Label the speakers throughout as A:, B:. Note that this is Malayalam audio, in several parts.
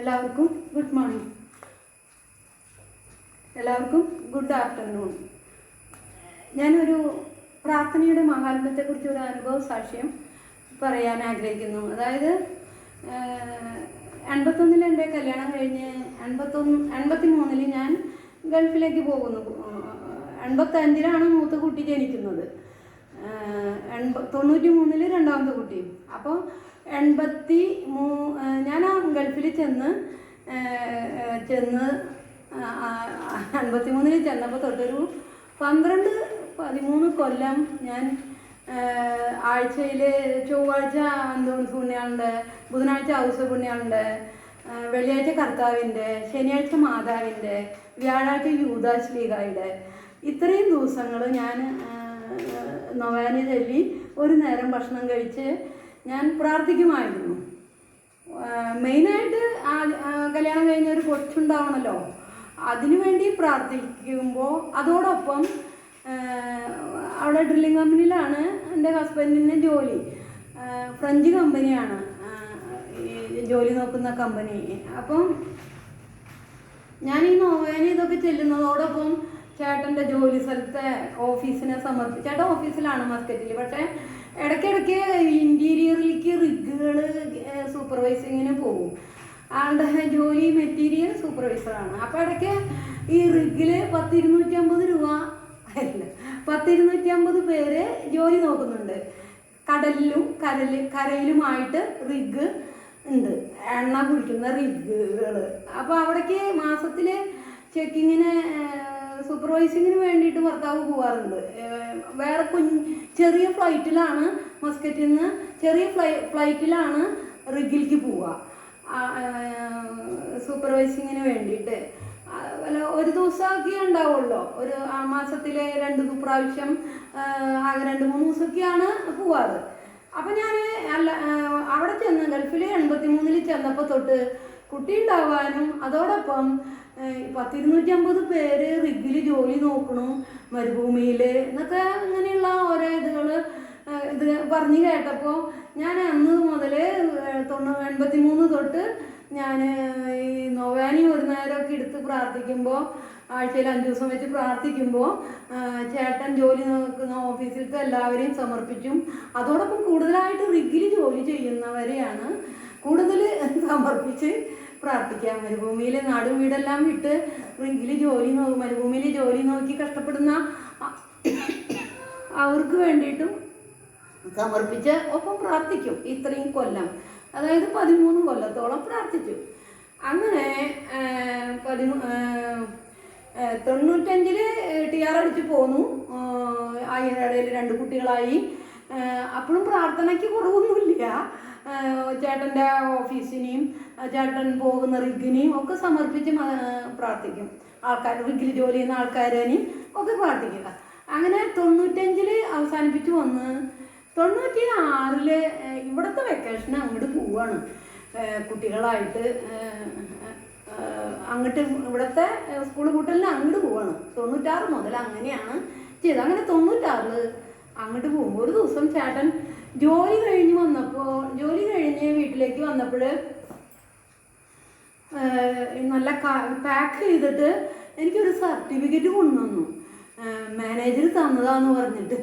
A: എല്ലാവർക്കും ഗുഡ് മോർണിംഗ് എല്ലാവർക്കും ഗുഡ് ആഫ്റ്റർനൂൺ ഞാനൊരു പ്രാർത്ഥനയുടെ മഹാത്മ്യത്തെക്കുറിച്ച് ഒരു അനുഭവ സാക്ഷ്യം പറയാൻ ആഗ്രഹിക്കുന്നു. അതായത് എൺപത്തൊന്നിൽ എന്റെ കല്യാണം കഴിഞ്ഞ് എൺപത്തൊന്ന് എൺപത്തി മൂന്നിൽ ഞാൻ ഗൾഫിലേക്ക് പോകുന്നു. എൺപത്തഞ്ചിലാണ് മൂത്ത കുട്ടി ജനിക്കുന്നത്. എൺപ തൊണ്ണൂറ്റി മൂന്നിൽ രണ്ടാമത്തെ കുട്ടി. അപ്പോൾ എൺപത്തി മൂ ഞാൻ ആ ഗൾഫിൽ ചെന്ന് ചെന്ന് എൺപത്തി മൂന്നിൽ ചെന്നപ്പോൾ തൊട്ടൊരു പന്ത്രണ്ട് പതിമൂന്ന് കൊല്ലം ഞാൻ ആഴ്ചയിൽ ചൊവ്വാഴ്ച അന്തോണി പുണ്യാളുണ്ട് ബുധനാഴ്ച ഔസ പുണ്യാളുണ്ട് വെള്ളിയാഴ്ച കർത്താവിന്റെ ശനിയാഴ്ച മാതാവിന്റെ വ്യാഴാഴ്ച യൂദാസ് ലീഗായുടെ ഇത്രയും ദിവസങ്ങൾ ഞാൻ നൊവാന ചൊല്ലി ഒരു നേരം ഭക്ഷണം കഴിച്ച് ഞാൻ പ്രാർത്ഥിക്കുമായിരുന്നു. മെയിനായിട്ട് കല്യാണം കഴിഞ്ഞ ഒരു കൊച്ചുണ്ടാവണമല്ലോ അതിനു വേണ്ടി പ്രാർത്ഥിക്കുമ്പോൾ അതോടൊപ്പം അവിടെ ഡ്രില്ലിംഗ് കമ്പനിയിലാണ് എന്റെ ഹസ്ബൻഡിന്റെ ജോലി. ഫ്രഞ്ച് കമ്പനിയാണ്. ജോലി നോക്കുന്ന കമ്പനി. അപ്പം ഞാൻ ഈ നോവേന ഇതൊക്കെ ചെല്ലുന്നതോടൊപ്പം ചേട്ടന്റെ ജോലി സ്ഥലത്തെ ഓഫീസിനെ സമർപ്പിച്ച് ചേട്ടൻ ഓഫീസിലാണ് മാർക്കറ്റിൽ പക്ഷേ ഇടയ്ക്കിടയ്ക്ക് ഇന്റീരിയറിലേക്ക് റിഗുകൾ സൂപ്പർവൈസിങ്ങിന് പോകും. ആളുടെ ജോലി മെറ്റീരിയൽ സൂപ്പർവൈസറാണ്. അപ്പോൾ ഇടയ്ക്ക് ഈ റിഗിൽ പത്തിരുന്നൂറ്റമ്പത് രൂപ അല്ല പത്തിരുന്നൂറ്റമ്പത് പേര് ജോലി നോക്കുന്നുണ്ട്. കടലിലും കരൽ കരയിലുമായിട്ട് റിഗ് ഉണ്ട്. എണ്ണ കുഴിക്കുന്ന റിഗുകൾ അപ്പോൾ അവിടേക്ക് മാസത്തിൽ ചെക്കിങ്ങിന് സൂപ്പർവൈസിങ്ങിന് വേണ്ടിയിട്ട് ഭർത്താവ് പോകാറുണ്ട് വേറെ കുഞ്ഞ് ചെറിയ ഫ്ലൈറ്റിലാണ് മസ്കറ്റിൽ നിന്ന് ചെറിയ ഫ്ലൈ ഫ്ലൈറ്റിലാണ് റിഗിലേക്ക് പോവുക. സൂപ്പർവൈസിങ്ങിന് വേണ്ടിയിട്ട്. അല്ല ഒരു ദിവസമൊക്കെ ഉണ്ടാവുള്ളൂ. ഒരു മാസത്തിലെ രണ്ട് പ്രാവശ്യം ആകെ രണ്ട് മൂന്ന് ദിവസമൊക്കെയാണ് പോവാറ്. അപ്പം ഞാൻ അല്ല അവിടെ ചെന്ന് ഗൾഫിൽ എൺപത്തി മൂന്നിൽ ചെന്നപ്പോൾ തൊട്ട് കുട്ടി ഉണ്ടാവാനും അതോടൊപ്പം പത്തിരുന്നൂറ്റമ്പത് പേര് റിഗിൽ ജോലി നോക്കണം മരുഭൂമിയിൽ എന്നൊക്കെ അങ്ങനെയുള്ള ഓരോ ഇതുകൾ ഇത് പറഞ്ഞു കേട്ടപ്പോൾ ഞാൻ അന്ന് മുതൽ തൊണ്ണൂ എൺപത്തി മൂന്ന് തൊട്ട് ഞാൻ ഈ നോവാനി ഒരു നേരമൊക്കെ എടുത്ത് പ്രാർത്ഥിക്കുമ്പോൾ ആഴ്ചയിൽ അഞ്ച് ദിവസം വെച്ച് പ്രാർത്ഥിക്കുമ്പോൾ ചേട്ടൻ ജോലി നോക്കുന്ന ഓഫീസിലത്തെ എല്ലാവരെയും സമർപ്പിക്കും അതോടൊപ്പം കൂടുതലായിട്ട് റിഗിൽ ജോലി ചെയ്യുന്നവരെയാണ് കൂടുതൽ സമർപ്പിച്ച് പ്രാർത്ഥിക്കാം. മരുഭൂമിയിൽ നാടും വീടെല്ലാം വിട്ട് റിഗിൽ ജോലി നോക്കും. മരുഭൂമിയിൽ ജോലി നോക്കി കഷ്ടപ്പെടുന്ന അവർക്ക് വേണ്ടിയിട്ടും സമർപ്പിച്ച് ഒപ്പം പ്രാർത്ഥിക്കും. ഇത്രയും കൊല്ലം. അതായത് പതിമൂന്ന് കൊല്ലത്തോളം പ്രാർത്ഥിച്ചു. അങ്ങനെ തൊണ്ണൂറ്റഞ്ചിൽ ടി ആർ അടിച്ച് പോന്നു. അതിനിടയിൽ രണ്ട് കുട്ടികളായി. അപ്പോഴും പ്രാർത്ഥനയ്ക്ക് കുറവൊന്നുമില്ല. ചേട്ടന്റെ ഓഫീസിനെയും ചേട്ടൻ പോകുന്ന റിഗിനെയും ഒക്കെ സമർപ്പിച്ച് പ്രാർത്ഥിക്കും. ആൾക്കാർ റിഗിൽ ജോലി ചെയ്യുന്ന ആൾക്കാരേനെയും ഒക്കെ പ്രാർത്ഥിക്കുക. അങ്ങനെ തൊണ്ണൂറ്റഞ്ചിൽ അവസാനിപ്പിച്ച് വന്ന് തൊണ്ണൂറ്റി ആറിൽ ഇവിടുത്തെ വെക്കേഷൻ അങ്ങോട്ട് പോവാണ്. കുട്ടികളായിട്ട് അങ്ങോട്ട് ഇവിടുത്തെ സ്കൂൾ കൂട്ടലിന് അങ്ങോട്ട് പോവാണ്. തൊണ്ണൂറ്റാറ് മുതൽ അങ്ങനെയാണ് ചെയ്തത്. അങ്ങനെ തൊണ്ണൂറ്റാറിൽ അങ്ങോട്ട് പോകുമ്പോൾ ഒരു ദിവസം ചേട്ടൻ ജോലി കഴിഞ്ഞ് വന്നപ്പോൾ ജോലി കഴിഞ്ഞ് വീട്ടിലേക്ക് വന്നപ്പോൾ നല്ല പാക്ക് ചെയ്തിട്ട് എനിക്കൊരു സർട്ടിഫിക്കറ്റ് കൊണ്ടുവന്നു. മാനേജർ തന്നതാന്ന് പറഞ്ഞിട്ട്.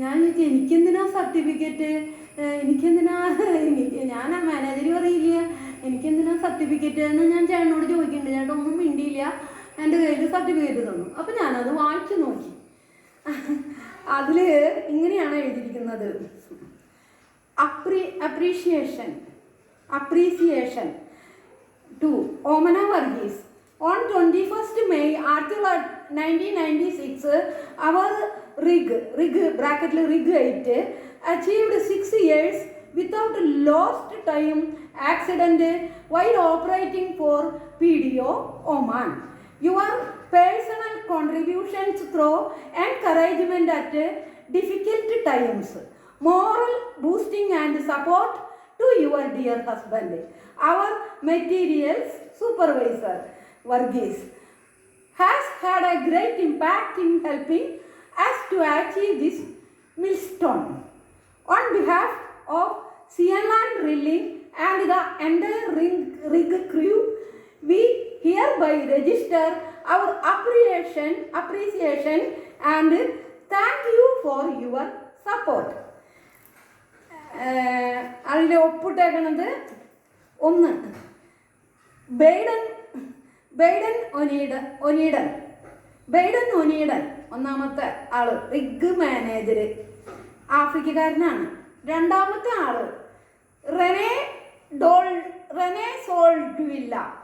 A: ഞാൻ ചോദിച്ചു എനിക്കെന്തിനാ സർട്ടിഫിക്കറ്റ് എനിക്കെന്തിനാ? എനിക്ക് ഞാൻ ആ മാനേജർ പറയില്ല. എനിക്കെന്തിനാ സർട്ടിഫിക്കറ്റ് എന്ന് ഞാൻ ചേട്ടനോട് ചോദിക്കുന്നുണ്ട്. ചേട്ടൻ ഒന്നും മിണ്ടിയില്ല. എന്റെ കയ്യിൽ സർട്ടിഫിക്കറ്റ് തന്നു. അപ്പം ഞാനത് വായിച്ചു നോക്കി. അതിൽ ഇങ്ങനെയാണ് എഴുതിയിരിക്കുന്നത് അപ്രീ appreciation appreciation to Omana Varghese. On 21st May 1996, our rig, rig bracket rig 8, achieved 6 years without lost time accident while operating for PDO Oman. Your personal contributions through encouragement at difficult times, moral boosting and support to your dear husband. Our materials supervisor, Varghese, has had a great impact in helping us to achieve this milestone. On behalf of CNN Drilling and the entire rig, rig crew, we hereby register our appreciation, appreciation and thank you for your support. അതിൽ ഒപ്പിട്ടേക്കണത് ഒന്ന്. ബൈഡൻ ബൈഡൻ ഒനീഡൻ ഒനീഡൻ. ബൈഡൻ ഒനീഡൻ ഒന്നാമത്തെ ആൾ റിഗ് മാനേജർ. ആഫ്രിക്കക്കാരനാണ്. രണ്ടാമത്തെ ആൾ റെനെ ഡോൾ റെനെ സോൾഡ്വില്ല.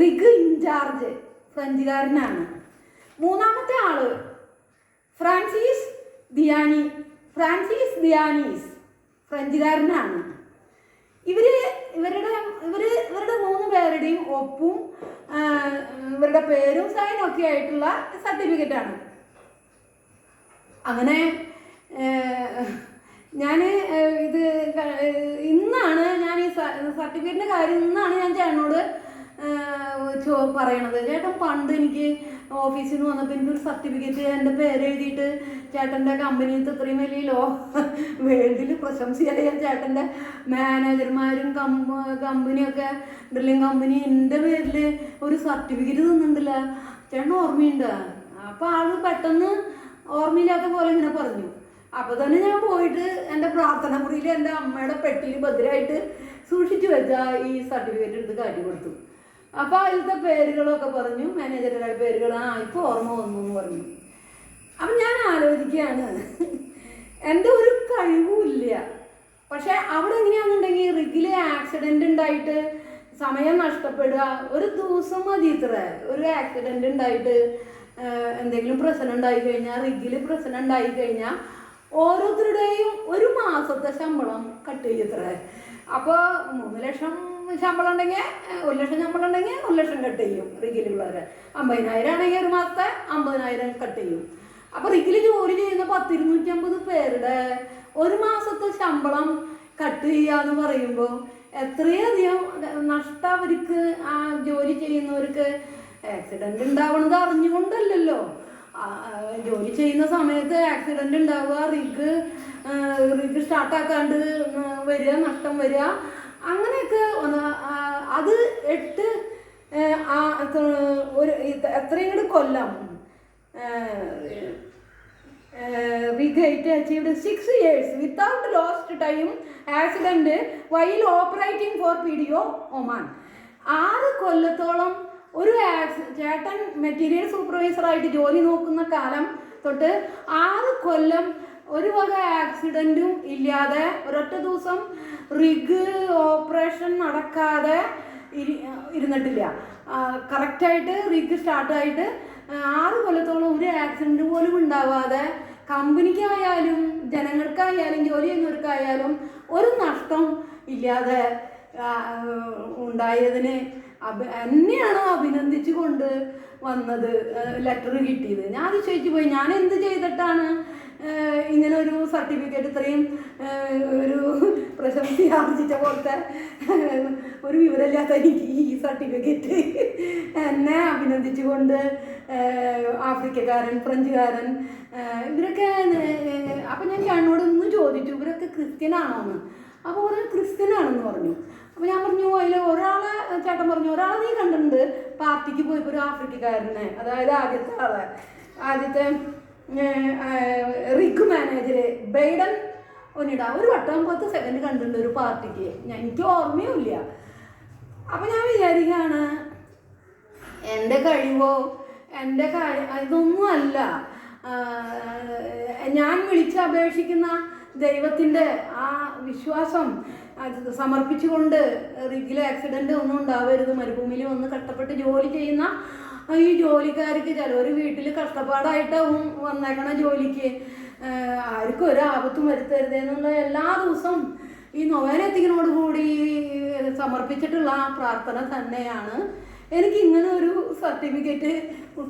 A: റിഗ് ഇൻചാർജ് ഫ്രഞ്ചുകാരനാണ്. മൂന്നാമത്തെ ആൾ ഫ്രാൻസിസ് ദിയാനി ഫ്രാൻസിസ് ദിയാനീസ് ഫ്രഞ്ചുകാരനാണ്. ഇവർ ഇവരുടെ ഇവർ ഇവരുടെ മൂന്ന് പേരുടെയും ഒപ്പും ഇവരുടെ പേരും സൈനും ഒക്കെ ആയിട്ടുള്ള സർട്ടിഫിക്കറ്റ് ആണ്. അങ്ങനെ ഞാൻ ഇത് ഇന്നാണ് ഞാൻ ഈ സർട്ടിഫിക്കറ്റിന്റെ കാര്യം ഇന്നാണ് ഞാൻ ചേട്ടനോട് പറയണത്. ചേട്ടൻ പണ്ട് എനിക്ക് ഓഫീസിൽ നിന്ന് വന്നപ്പോൾ എനിക്കൊരു സർട്ടിഫിക്കറ്റ് എന്റെ പേര് എഴുതിയിട്ട് ചേട്ടന്റെ കമ്പനിയിൽ ഇത്രയും വലിയ ലോ വേൾഡിൽ പ്രശംസയായ ചേട്ടന്റെ മാനേജർമാരും കമ്പ കമ്പനിയൊക്കെ ഡ്രില്ലിംഗ് കമ്പനി എന്റെ പേരിൽ ഒരു സർട്ടിഫിക്കറ്റ് തന്നിട്ടില്ല. ചേട്ടൻ ഓർമ്മയുണ്ട്. അപ്പോൾ ആൾ പെട്ടെന്ന് ഓർമ്മയില്ലാത്ത പോലെ ഇങ്ങനെ പറഞ്ഞു. അപ്പോൾ തന്നെ ഞാൻ പോയിട്ട് എന്റെ പ്രാർത്ഥന മുറിയിൽ എന്റെ അമ്മയുടെ പെട്ടിയിൽ ഭദ്രമായിട്ട് സൂക്ഷിച്ചു വെച്ച ഈ സർട്ടിഫിക്കറ്റ് എടുത്ത് കാട്ടി കൊടുത്തു. അപ്പോൾ അതിലത്തെ പേരുകളൊക്കെ പറഞ്ഞു മാനേജറുടെ പേരുകൾ ആ ഇപ്പോൾ ഓർമ്മ വന്നു എന്ന് പറഞ്ഞു. അപ്പം ഞാൻ ആലോചിക്കുകയാണ്. എന്റെ ഒരു കഴിവുമില്ല. പക്ഷെ അവിടെ എങ്ങനെയാണെന്നുണ്ടെങ്കിൽ റിഗിൽ ആക്സിഡന്റ് ഉണ്ടായിട്ട് സമയം നഷ്ടപ്പെടുക ഒരു ദിവസം മതി ഇത്ര. ഒരു ആക്സിഡന്റ് ഉണ്ടായിട്ട് എന്തെങ്കിലും പ്രശ്നം ഉണ്ടായി കഴിഞ്ഞാൽ റിഗിൽ പ്രശ്നം ഉണ്ടായി കഴിഞ്ഞാൽ ഓരോരുത്തരുടെയും ഒരു മാസത്തെ ശമ്പളം കട്ട് ചെയ്യത്ര അപ്പോൾ മൂന്ന് ലക്ഷം ശമ്പളം ഉണ്ടെങ്കിൽ ഒരു ലക്ഷം ശമ്പളം ഉണ്ടെങ്കിൽ ഒരു ലക്ഷം കട്ട് ചെയ്യും റിഗിലുള്ളവരെ അമ്പതിനായിരം ആണെങ്കിൽ ഒരു മാസത്തെ അമ്പതിനായിരം കട്ട് ചെയ്യും. അപ്പോൾ റിഗിൽ ജോലി ചെയ്യുന്ന പത്തിരുന്നൂറ്റമ്പത് പേരുടെ ഒരു മാസത്തെ ശമ്പളം കട്ട് ചെയ്യാന്ന് പറയുമ്പോൾ എത്രയധികം നഷ്ടം അവർക്ക് ആ ജോലി ചെയ്യുന്നവർക്ക്? ആക്സിഡന്റ് ഉണ്ടാവണത് ആ, ജോലി ചെയ്യുന്ന സമയത്ത് ആക്സിഡന്റ് ഉണ്ടാവുക റിഗ് റിഗ് സ്റ്റാർട്ടാക്കാണ്ട് വരിക നഷ്ടം വരിക. അങ്ങനെയൊക്കെ ഒന്ന്, അത് എട്ട് ഒരു എത്രയും കൂടി കൊല്ലം. Six years without lost time accident while operating for P D O Oman ആറ് കൊല്ലത്തോളം ഒരു ചേട്ടൻ മെറ്റീരിയൽ സൂപ്പർവൈസറായിട്ട് ജോലി നോക്കുന്ന കാലം തൊട്ട് ആറ് കൊല്ലം ഒരു വക ആക്സിഡന്റും ഇല്ലാതെ ഒരൊറ്റ ദിവസം റിഗ് ഓപ്പറേഷൻ നടക്കാതെ ഇരി ഇരുന്നിട്ടില്ല. കറക്റ്റായിട്ട് റിഗ് സ്റ്റാർട്ടായിട്ട് ആറ് കൊല്ലത്തോളം ഒരു ആക്സിഡന്റ് പോലും ഉണ്ടാവാതെ കമ്പനിക്കായാലും ജനങ്ങൾക്കായാലും ജോലി ചെയ്യുന്നവർക്കായാലും ഒരു നഷ്ടം ഇല്ലാതെ ഉണ്ടായതിന് അഭി എന്നെയാണ് അഭിനന്ദിച്ചു കൊണ്ട് വന്നത് ലെറ്റർ കിട്ടിയത്. ഞാൻ അത് ചോദിച്ചു പോയി ഞാൻ എന്ത് ചെയ്തിട്ടാണ് ഇങ്ങനെ ഒരു സർട്ടിഫിക്കറ്റ് ഇത്രയും ഒരു പ്രശംസ ആർജിച്ച പോലത്തെ ഒരു വിവരമില്ലാത്ത എനിക്ക് ഈ സർട്ടിഫിക്കറ്റ് എന്നെ അഭിനന്ദിച്ചുകൊണ്ട് ആഫ്രിക്കക്കാരൻ ഫ്രഞ്ചുകാരൻ ഇവരൊക്കെ അപ്പം ഞാൻ കണ്ണോട് ഒന്ന് ചോദിച്ചു ഇവരൊക്കെ ക്രിസ്ത്യനാണോ എന്ന് അപ്പോൾ പറഞ്ഞു ക്രിസ്ത്യനാണെന്ന് പറഞ്ഞു. അപ്പോൾ ഞാൻ പറഞ്ഞു അതിൽ ഒരാളെ ചേട്ടൻ പറഞ്ഞു ഒരാളെ നീ കണ്ടിട്ടുണ്ട് പാർട്ടിക്ക് പോയപ്പോൾ ഒരു ആഫ്രിക്കക്കാരനെ അതായത് ആദ്യത്തെ ആളെ ആദ്യത്തെ റിഗ് മാനേജർ ബൈഡൻ ഒന്നിട. ഒരു വട്ടം പത്ത് സെക്കൻഡ് കണ്ടിട്ടുണ്ട് ഒരു പാർട്ടിക്ക്. എനിക്ക് ഓർമ്മയുമില്ല. അപ്പം ഞാൻ വിചാരിക്കുകയാണ് എന്റെ കഴിവോ? എന്റെ ഇതൊന്നും അല്ല ഞാൻ വിളിച്ച് അപേക്ഷിക്കുന്ന ദൈവത്തിന്റെ ആ വിശ്വാസം സമർപ്പിച്ചുകൊണ്ട് റിഗിലെ ആക്സിഡന്റ് ഒന്നും ഉണ്ടാവരുത്. മരുഭൂമിയിൽ ഒന്ന് കഷ്ടപ്പെട്ട് ജോലി ചെയ്യുന്ന ഈ ജോലിക്കാർക്ക് ചിലവർ വീട്ടിൽ കഷ്ടപ്പാടായിട്ടാവും വന്നേക്കണ ജോലിക്ക്. ആർക്കും ഒരു ആപത്തും വരുത്തരുത് എന്നുള്ള എല്ലാ ദിവസവും ഈ നൊവേന കൂടി സമർപ്പിച്ചിട്ടുള്ള പ്രാർത്ഥന തന്നെയാണ്. എനിക്ക് ഇങ്ങനെ ഒരു സർട്ടിഫിക്കറ്റ്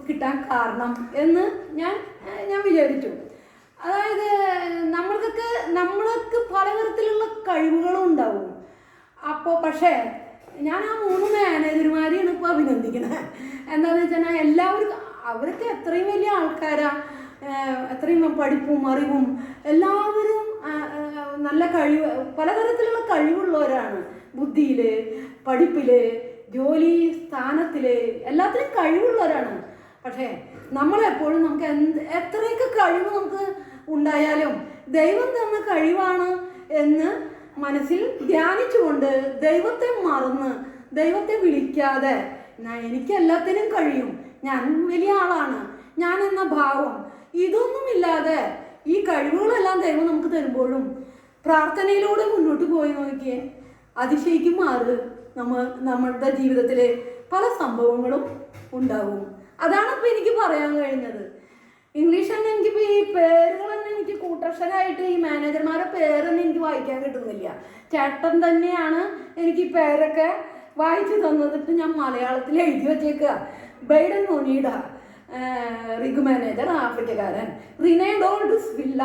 A: കിട്ടാൻ കാരണം എന്ന് ഞാൻ ഞാൻ വിചാരിച്ചു. അതായത് നമ്മൾക്കൊക്കെ നമ്മൾക്ക് പല തരത്തിലുള്ള കഴിവുകളും ഉണ്ടാവും അപ്പോൾ പക്ഷേ ഞാൻ ആ മൂന്ന് മാനേജർമാരെയാണ് ഇപ്പോൾ അഭിനന്ദിക്കുന്നത് എന്താണെന്ന് വെച്ചാൽ എല്ലാവർക്കും അവരൊക്കെ എത്രയും വലിയ ആൾക്കാരാ. എത്രയും പഠിപ്പും അറിവും എല്ലാവരും നല്ല കഴിവ് പലതരത്തിലുള്ള കഴിവുള്ളവരാണ്. ബുദ്ധിയിൽ പഠിപ്പിൽ ജോലി സ്ഥാനത്തിൽ എല്ലാത്തിലും കഴിവുള്ളവരാണ്. പക്ഷേ നമ്മളെപ്പോഴും നമുക്ക് എന്ത് എത്രയൊക്കെ കഴിവ് നമുക്ക് ഉണ്ടായാലും ദൈവം തന്ന കഴിവാണ് എന്ന് മനസ്സിൽ ധ്യാനിച്ചുകൊണ്ട് ദൈവത്തെ മറന്ന് ദൈവത്തെ വിളിക്കാതെ ഞാൻ എനിക്ക് എല്ലാത്തിനും കഴിയും. ഞാൻ വലിയ ആളാണ്. ഞാൻ എന്ന ഭാവം. ഇതൊന്നുമില്ലാതെ ഈ കഴിവുകളെല്ലാം ദൈവം നമുക്ക് തരുമ്പോഴും പ്രാർത്ഥനയിലൂടെ മുന്നോട്ട് പോയി നോക്കിയേ. അതിശയിക്കും മാറ് നമ്മൾ നമ്മളുടെ ജീവിതത്തിലെ പല സംഭവങ്ങളും ഉണ്ടാവും. അതാണ് ഇപ്പം എനിക്ക് പറയാൻ കഴിഞ്ഞത് ഇംഗ്ലീഷ് തന്നെ എനിക്കിപ്പോൾ ഈ പേരുകൾ തന്നെ എനിക്ക് കൂട്ടക്ഷരായിട്ട് ഈ മാനേജർമാരുടെ പേരൊന്നും എനിക്ക് വായിക്കാൻ കിട്ടുന്നില്ല. ചേട്ടൻ തന്നെയാണ് എനിക്ക് ഈ പേരൊക്കെ വായിച്ചു തന്നിട്ട് ഞാൻ മലയാളത്തിൽ എഴുതി വച്ചേക്കുക ബൈഡൻ മൊനീഡ റിഗ് മാനേജർ ആഫ്രിക്കക്കാരൻ. റിനൈഡോൾഡ്സ് വില്ല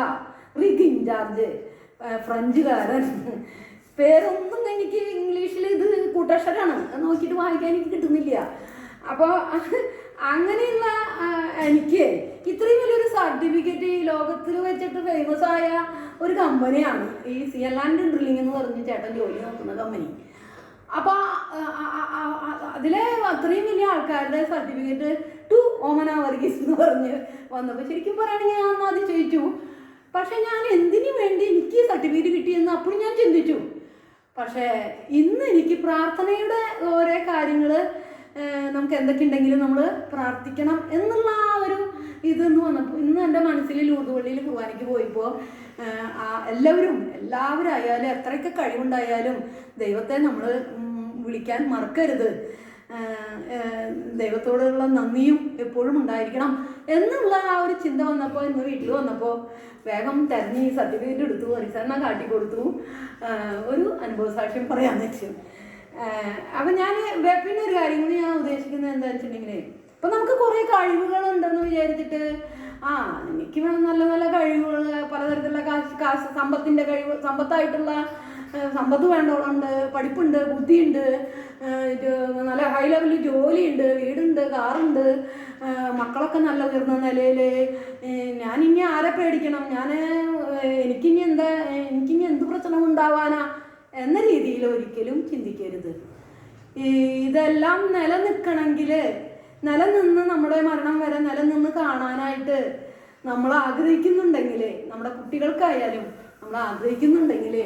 A: റിഗ് ഇൻചാർജ് ഫ്രഞ്ചുകാരൻ. പേരൊന്നും എനിക്ക് ഇംഗ്ലീഷിൽ ഇത് കൂട്ടക്ഷരാണ് നോക്കിയിട്ട് വായിക്കാൻ എനിക്ക് കിട്ടുന്നില്ല. അപ്പോൾ അങ്ങനെയുള്ള എനിക്ക് ഇത്രയും വലിയൊരു സർട്ടിഫിക്കറ്റ് ഈ ലോകത്തിൽ വെച്ചിട്ട് ഫേമസ് ആയ ഒരു കമ്പനിയാണ് ഈ സി എൽ ആൻഡ് ഡ്രില്ലിംഗ് എന്ന് പറഞ്ഞ് ചേട്ടൻ ജോലി നോക്കുന്ന കമ്പനി അപ്പോൾ അതിലെ അത്രയും വലിയ ആൾക്കാരുടെ സർട്ടിഫിക്കറ്റ് ടു ഓമന വർഗീസ് എന്ന് പറഞ്ഞ് വന്നപ്പോൾ ശരിക്കും പറയുകയാണെങ്കിൽ ഞാൻ അന്ന് ചോദിച്ചു പക്ഷെ ഞാൻ എന്തിനു വേണ്ടി എനിക്ക് സർട്ടിഫിക്കറ്റ് കിട്ടിയെന്ന് അപ്പോഴും ഞാൻ ചിന്തിച്ചു. പക്ഷേ ഇന്ന് എനിക്ക് പ്രാർത്ഥനയുടെ ഓരോ കാര്യങ്ങൾ നമുക്ക് എന്തൊക്കെ ഉണ്ടെങ്കിലും നമ്മൾ പ്രാർത്ഥിക്കണം എന്നുള്ള ആ ഒരു ഇതെന്ന് വന്നപ്പോൾ ഇന്ന് എന്റെ മനസ്സിൽ ലൂർദ് പള്ളിയിൽ കുർബാനയ്ക്ക് പോയപ്പോൾ എല്ലാവരും എല്ലാവരും ആയാലും എത്രയൊക്കെ കഴിവുണ്ടായാലും ദൈവത്തെ നമ്മൾ വിളിക്കാൻ മറക്കരുത്. ദൈവത്തോടുള്ള നന്ദിയും എപ്പോഴും ഉണ്ടായിരിക്കണം എന്നുള്ള ആ ഒരു ചിന്ത വന്നപ്പോൾ ഇന്ന് വീട്ടിൽ വന്നപ്പോൾ വേഗം തെരഞ്ഞ് സർട്ടിഫിക്കറ്റ് എടുത്തു റിസർണ കാട്ടി കൊടുത്തു ഒരു അനുഭവ സാക്ഷ്യം പറയാമെന്ന് വെച്ചു അപ്പം ഞാൻ പിന്നെ ഒരു കാര്യം കൂടി ഞാൻ ഉദ്ദേശിക്കുന്നത് എന്താ വെച്ചിട്ടുണ്ടെങ്കിൽ ഇപ്പം നമുക്ക് കുറേ കഴിവുകളുണ്ടെന്ന് വിചാരിച്ചിട്ട് ആ എനിക്ക് നല്ല നല്ല കഴിവുകൾ പലതരത്തിലുള്ള കാശ് കാശ് സമ്പത്തിന്റെ കഴിവ് സമ്പത്തായിട്ടുള്ള സമ്പത്ത് വേണ്ടവളുണ്ട് പഠിപ്പുണ്ട് ബുദ്ധിയുണ്ട് നല്ല ഹൈ ലെവലിൽ ജോലിയുണ്ട് വീടുണ്ട് കാറുണ്ട് മക്കളൊക്കെ നല്ല ഉയർന്ന നിലയിൽ ഇനി ആരെ പേടിക്കണം? ഞാൻ എനിക്കിനി എന്താ എനിക്കിനി എന്ത് പ്രശ്നം ഉണ്ടാവാനാ എന്ന രീതിയിൽ ഒരിക്കലും ചിന്തിക്കരുത്. ഇതെല്ലാം നിലനിൽക്കണമെങ്കിൽ നിലനിന്ന് നമ്മുടെ മരണം വരെ നിലനിന്ന് കാണാനായിട്ട് നമ്മൾ ആഗ്രഹിക്കുന്നുണ്ടെങ്കിൽ നമ്മുടെ കുട്ടികൾക്കായാലും നമ്മൾ ആഗ്രഹിക്കുന്നുണ്ടെങ്കിൽ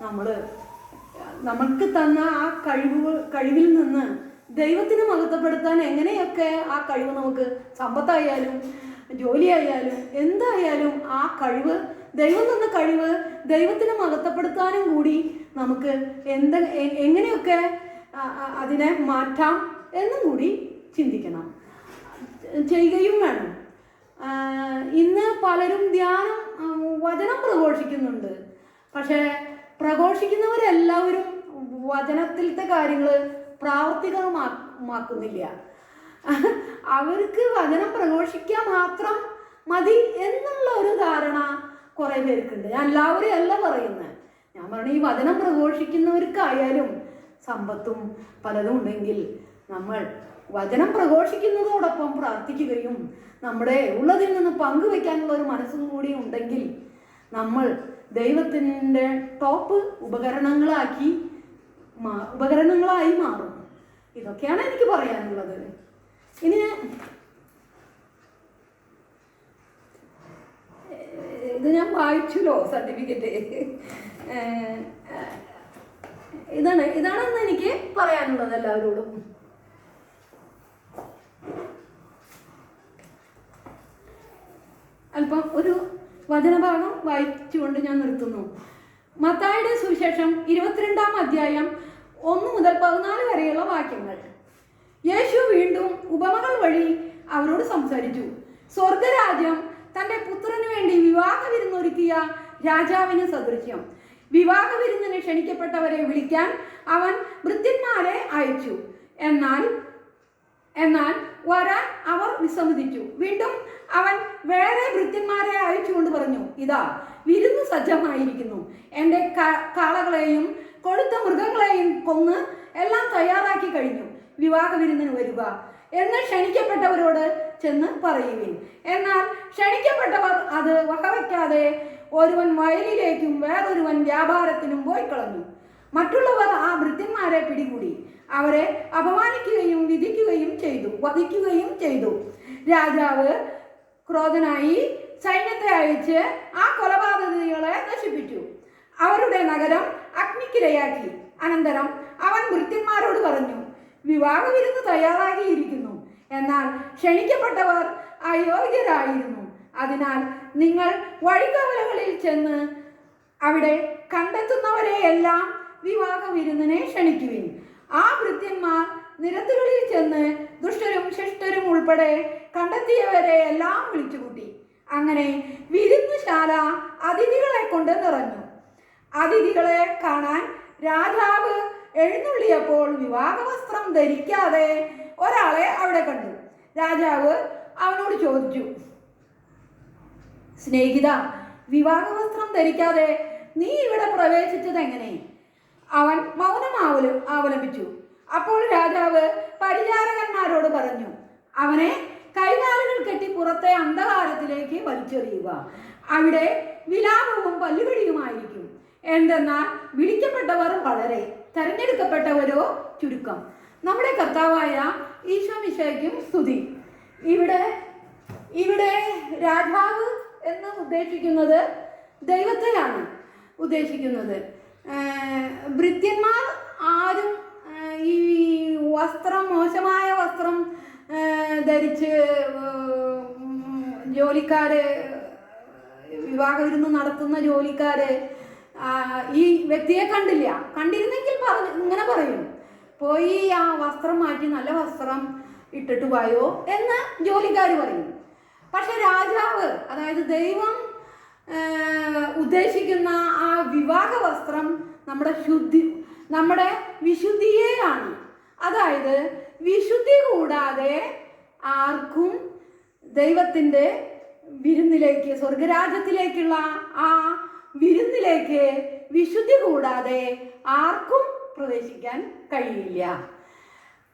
A: നമ്മൾ നമ്മൾക്ക് തന്ന ആ കഴിവ് കഴിവിൽ നിന്ന് ദൈവത്തിന് മഹത്വപ്പെടുത്താൻ എങ്ങനെയൊക്കെ ആ കഴിവ് നമുക്ക് സമ്പത്തായാലും ജോലിയായാലും എന്തായാലും ആ കഴിവ് ദൈവം തന്ന കഴിവ് ദൈവത്തിന് മഹത്വപ്പെടുത്താനും കൂടി നമുക്ക് എന്ത് എങ്ങനെയൊക്കെ അതിനെ മാറ്റാം എന്നും കൂടി ചിന്തിക്കണം. ചെയ്യുകയും വേണം. ഇന്ന് പലരും ധ്യാനം വചനം പ്രഘോഷിക്കുന്നുണ്ട്. പക്ഷേ പ്രഘോഷിക്കുന്നവരെല്ലാവരും വചനത്തിലത്തെ കാര്യങ്ങൾ പ്രാവർത്തികമാക്കുന്നില്ല. അവർക്ക് വചനം പ്രഘോഷിക്കാൻ മാത്രം മതി എന്നുള്ള ഒരു ധാരണ കുറേ പേർക്കുണ്ട്. ഞാൻ എല്ലാവരെയും അല്ല പറയുന്നത് ഞാൻ പറഞ്ഞ ഈ വചനം പ്രഘോഷിക്കുന്നവർക്കായാലും സമ്പത്തും പലതും ഉണ്ടെങ്കിൽ നമ്മൾ വചനം പ്രഘോഷിക്കുന്നതോടൊപ്പം പ്രാർത്ഥിക്കുകയും നമ്മുടെ ഉള്ളതിൽ നിന്ന് പങ്കുവെക്കാനുള്ള ഒരു മനസ്സും കൂടി ഉണ്ടെങ്കിൽ നമ്മൾ ദൈവത്തിന്റെ ടോപ്പ് ഉപകരണങ്ങളാക്കി ഉപകരണങ്ങളായി മാറും. ഇതൊക്കെയാണ് എനിക്ക് പറയാനുള്ളത്. ഇനി ഞാൻ ഇത് ഞാൻ വായിച്ചല്ലോ സർട്ടിഫിക്കറ്റ്. ഇതാണ് ഇതാണെന്ന് എനിക്ക് പറയാനുള്ളത് എല്ലാവരോടും. അല്പം ഒരു വചനഭാഗം വായിച്ചുകൊണ്ട് ഞാൻ നിർത്തുന്നു. മത്തായുടെ സുവിശേഷം ഇരുപത്തിരണ്ടാം അധ്യായം ഒന്ന് മുതൽ പതിനാല് വരെയുള്ള വാക്യങ്ങൾ. യേശു വീണ്ടും ഉപമകൾ വഴി അവരോട് സംസാരിച്ചു. സ്വർഗരാജ്യം തന്റെ പുത്രന് വേണ്ടി വിവാഹ വിരുന്നൊരുക്കിയ രാജാവിന് സദൃശ്യം. വിവാഹ വിരുന്നിന് ക്ഷണിക്കപ്പെട്ടവരെ വിളിക്കാൻ അവൻ ഭൃത്യന്മാരെ അയച്ചു. എന്നാൽ എന്നാൽ വരാൻ അവർ വിസമ്മതിച്ചു. വീണ്ടും അവൻ വേറെ ഭൃത്യന്മാരെ അയച്ചുകൊണ്ട് പറഞ്ഞു ഇതാ വിരുന്ന് സജ്ജമായിരിക്കുന്നു. എന്റെ കാളകളെയും കൊഴുത്ത മൃഗങ്ങളെയും കൊന്ന് എല്ലാം തയ്യാറാക്കി കഴിഞ്ഞു. വിവാഹ വിരുന്നിന് വരിക. എന്ന് ക്ഷണിക്കപ്പെട്ടവരോട് ചെന്ന് പറയുവിൻ. എന്നാൽ ക്ഷണിക്കപ്പെട്ടവർ അത് വകവയ്ക്കാതെ ഒരുവൻ വയലിലേക്കും വേറൊരുവൻ വ്യാപാരത്തിനും പോയി കളഞ്ഞു. മറ്റുള്ളവർ ആ ഭൃത്യന്മാരെ പിടികൂടി. അവരെ അപമാനിക്കുകയും വിധിക്കുകയും ചെയ്തു വധിക്കുകയും ചെയ്തു. രാജാവ് ക്രോധനായി സൈന്യത്തെ അയച്ച് ആ കൊലപാതകളെ നശിപ്പിച്ചു. അവരുടെ നഗരം അഗ്നിക്കിരയാക്കി. അനന്തരം അവൻ ഭൃത്യന്മാരോട് പറഞ്ഞു വിവാഹ വിരുന്ന് എന്നാൽ ക്ഷണിക്കപ്പെട്ടവർ അയോഗ്യരായിരുന്നു. അതിനാൽ നിങ്ങൾ വഴികവലകളിൽ ചെന്ന് അവിടെ കണ്ടെത്തുന്നവരെ എല്ലാം വിവാഹ വിരുന്നിനെ ക്ഷണിക്കുവിൻ. ആ വൃത്യന്മാർ നിരത്തുകളിൽ ചെന്ന് ദുഷ്ടരും ശിഷ്ടരും ഉൾപ്പെടെ കണ്ടെത്തിയവരെ എല്ലാം വിളിച്ചുകൂട്ടി. അങ്ങനെ വിരുന്നുശാല അതിഥികളെ കൊണ്ട് നിറഞ്ഞു. അതിഥികളെ കാണാൻ രാജാവ് എഴുന്നള്ളിയപ്പോൾ വിവാഹവസ്ത്രം ധരിക്കാതെ ഒരാളെ അവിടെ കണ്ടു. രാജാവ് അവനോട് ചോദിച്ചു സ്നേഹിത വിവാഹവസ്ത്രം ധരിക്കാതെ നീ ഇവിടെ പ്രവേശിച്ചത് എങ്ങനെ? അവൻ മൗനമാവലും അവലംബിച്ചു. അപ്പോൾ രാജാവ് പരിചാരകന്മാരോട് പറഞ്ഞു അവനെ കൈകാലുകൾ കെട്ടി പുറത്തെ അന്ധകാരത്തിലേക്ക് വലിച്ചെറിയുക. അവിടെ വിലാപവും പല്ലുകടിയുമായിരിക്കും. എന്തെന്നാൽ വിളിക്കപ്പെട്ടവർ വളരെ തെരഞ്ഞെടുക്കപ്പെട്ടവരോ ചുരുക്കം. നമ്മുടെ കർത്താവായ ഈശോ മിശയ്ക്കും സ്തുതി. ഇവിടെ ഇവിടെ രാജാവ് എന്ന് ഉദ്ദേശിക്കുന്നത് ദൈവത്തെയാണ് ഉദ്ദേശിക്കുന്നത്. ഭൃത്യന്മാർ ആരും ഈ വസ്ത്രം മോശമായ വസ്ത്രം ധരിച്ച് ജോലിക്കാര് വിവാഹ വിരുന്ന് നടത്തുന്ന ജോലിക്കാര് ഈ വ്യക്തിയെ കണ്ടില്ല. കണ്ടിരുന്നെങ്കിൽ പറഞ്ഞു ഇങ്ങനെ പറയും. പോയി ആ വസ്ത്രം മാറ്റി നല്ല വസ്ത്രം ഇട്ടിട്ട് പോയോ എന്ന് ജോലിക്കാർ പറയും. പക്ഷെ രാജാവ് അതായത് ദൈവം ഉദ്ദേശിക്കുന്ന ആ വിവാഹ വസ്ത്രം നമ്മുടെ ശുദ്ധി നമ്മുടെ വിശുദ്ധിയെയാണ്. അതായത് വിശുദ്ധി കൂടാതെ ആർക്കും ദൈവത്തിന്റെ വിരുന്നിലേക്ക് സ്വർഗരാജ്യത്തിലേക്കുള്ള ആ വിരുന്നിലേക്ക് വിശുദ്ധി കൂടാതെ ആർക്കും പ്രവേശിക്കാൻ കഴിയില്ല.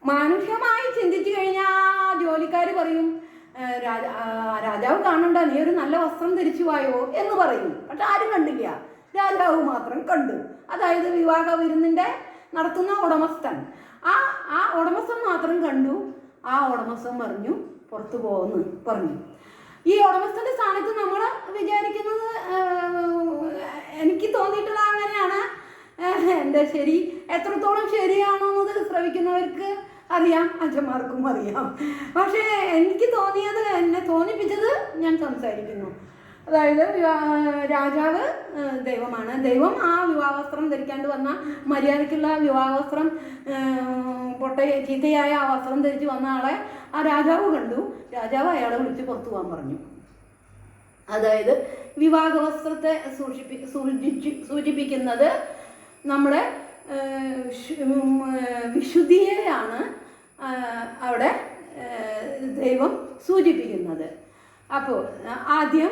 A: മാനുഷ്യമായി ചിന്തിച്ചു കഴിഞ്ഞാൽ ജോലിക്കാർ പറയും "ഏ, രാജ- രാജാവ് കാണണ്ട നീ ഒരു നല്ല വസ്ത്രം ധരിച്ചു പോയോ എന്ന് പറയും. പക്ഷെ ആരും കണ്ടില്ല. രാജാവ് മാത്രം കണ്ടു. അതായത് വിവാഹ വിരുന്നിന്റെ നടത്തുന്ന ഉടമസ്ഥൻ. ആ ആ ഉടമസ്ഥൻ മാത്രം കണ്ടു. ആ ഉടമസ്ഥൻ പറഞ്ഞു പുറത്തു പോകുന്നു പറഞ്ഞു. ഈ ഉടമസ്ഥന്റെ സ്ഥാനത്ത് നമ്മൾ വിചാരിക്കുന്നത് എനിക്ക് തോന്നിയിട്ടുള്ള അങ്ങനെയാണ്. എന്താ ശരി? എത്രത്തോളം ശരിയാണോ എന്നത് ശ്രവിക്കുന്നവർക്ക് അറിയാം അച്ഛന്മാർക്കും അറിയാം. പക്ഷേ എനിക്ക് തോന്നിയത് എന്നെ തോന്നിപ്പിച്ചത് ഞാൻ സംസാരിക്കുന്നു. അതായത് രാജാവ് ദൈവമാണ്. ദൈവം ആ വിവാഹവസ്ത്രം ധരിക്കാണ്ട് വന്ന മര്യാദയ്ക്കുള്ള വിവാഹവസ്ത്രം പൊട്ട ചീത്തയായ ആ വസ്ത്രം ധരിച്ച് വന്ന ആളെ ആ രാജാവ് കണ്ടു. രാജാവ് അയാളെ വിളിച്ച് പുറത്തു പോകാൻ പറഞ്ഞു. അതായത് വിവാഹ വസ്ത്രത്തെ സൂക്ഷിപ്പി സൂചിച്ച് സൂചിപ്പിക്കുന്നത് നമ്മുടെ വിശുദ്ധിയെയാണ് അവിടെ ദൈവം സൂചിപ്പിക്കുന്നത്. അപ്പോൾ ആദ്യം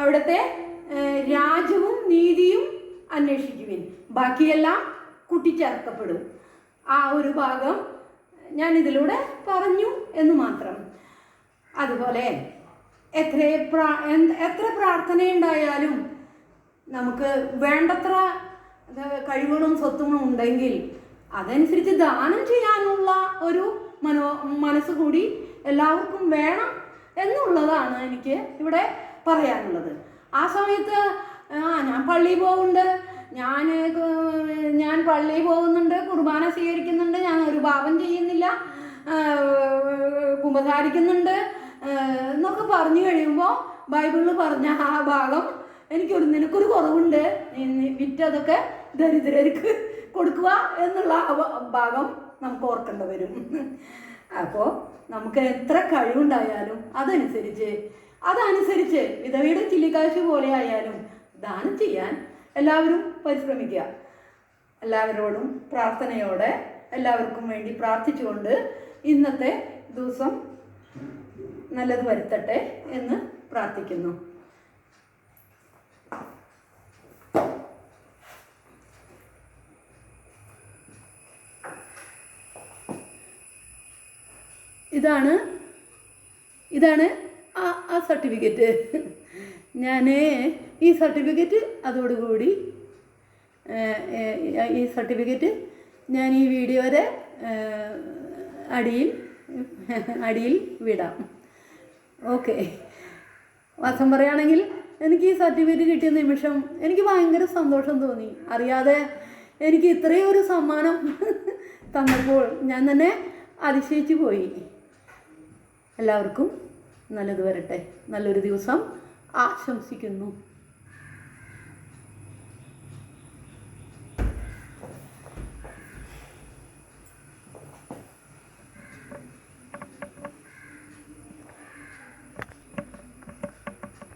A: അവിടുത്തെ രാജ്യവും നീതിയും അന്വേഷിക്കുവിൻ. ബാക്കിയെല്ലാം കൂട്ടിച്ചേർക്കപ്പെടും. ആ ഒരു ഭാഗം ഞാൻ ഇതിലൂടെ പറഞ്ഞു എന്ന് മാത്രം. അതുപോലെ എത്ര പ്രാ- എത്ര പ്രാർത്ഥനയുണ്ടായാലും നമുക്ക് വേണ്ടത്ര കഴിവുകളും സ്വത്തുകളും ഉണ്ടെങ്കിൽ അതനുസരിച്ച് ദാനം ചെയ്യാനുള്ള ഒരു മനോ മനസ്സ് കൂടി എല്ലാവർക്കും വേണം എന്നുള്ളതാണ് എനിക്ക് ഇവിടെ പറയാനുള്ളത്. ആ സമയത്ത് ആ ഞാൻ പള്ളിയിൽ പോകുന്നുണ്ട് ഞാൻ ഞാൻ പള്ളിയിൽ പോകുന്നുണ്ട് കുർബാന സ്വീകരിക്കുന്നുണ്ട് ഞാൻ ഒരു പാപം ചെയ്യുന്നില്ല കുമ്പസാരിക്കുന്നുണ്ട് എന്നൊക്കെ പറഞ്ഞു കഴിയുമ്പോൾ ബൈബിളിൽ പറഞ്ഞ ആ ഭാഗം എനിക്കൊരു നിനക്കൊരു കുറവുണ്ട് വിറ്റതൊക്കെ ദരിദ്രർക്ക് കൊടുക്കുക എന്നുള്ള ഭാഗം നമുക്ക് ഓർക്കേണ്ടി വരും. അപ്പോൾ നമുക്ക് എത്ര കഴിവുണ്ടായാലും അതനുസരിച്ച് അതനുസരിച്ച് വിധവയുടെ ചില്ലിക്കാശ് പോലെ ആയാലും ദാനം ചെയ്യാൻ എല്ലാവരും പരിശ്രമിക്കുക. എല്ലാവരോടും പ്രാർത്ഥനയോടെ എല്ലാവർക്കും വേണ്ടി പ്രാർത്ഥിച്ചുകൊണ്ട് ഇന്നത്തെ ദിവസം നല്ലത് വരുത്തട്ടെ എന്ന് പ്രാർത്ഥിക്കുന്നു. ഇതാണ് ഇതാണ് ആ ആ സർട്ടിഫിക്കറ്റ്. ഞാൻ ഈ സർട്ടിഫിക്കറ്റ് അതോടുകൂടി ഈ സർട്ടിഫിക്കറ്റ് ഞാൻ ഈ വീഡിയോയുടെ അടിയിൽ അടിയിൽ വിടാം. ഓക്കെ. വാസം പറയുകയാണെങ്കിൽ എനിക്ക് ഈ സർട്ടിഫിക്കറ്റ് കിട്ടിയ നിമിഷം എനിക്ക് ഭയങ്കര സന്തോഷം തോന്നി. അറിയാതെ എനിക്ക് ഇത്രയും ഒരു സമ്മാനം തന്നപ്പോൾ ഞാൻ തന്നെ അതിശയിച്ചു പോയി. എല്ലാവർക്കും നല്ലത് വരട്ടെ. നല്ലൊരു ദിവസം ആശംസിക്കുന്നു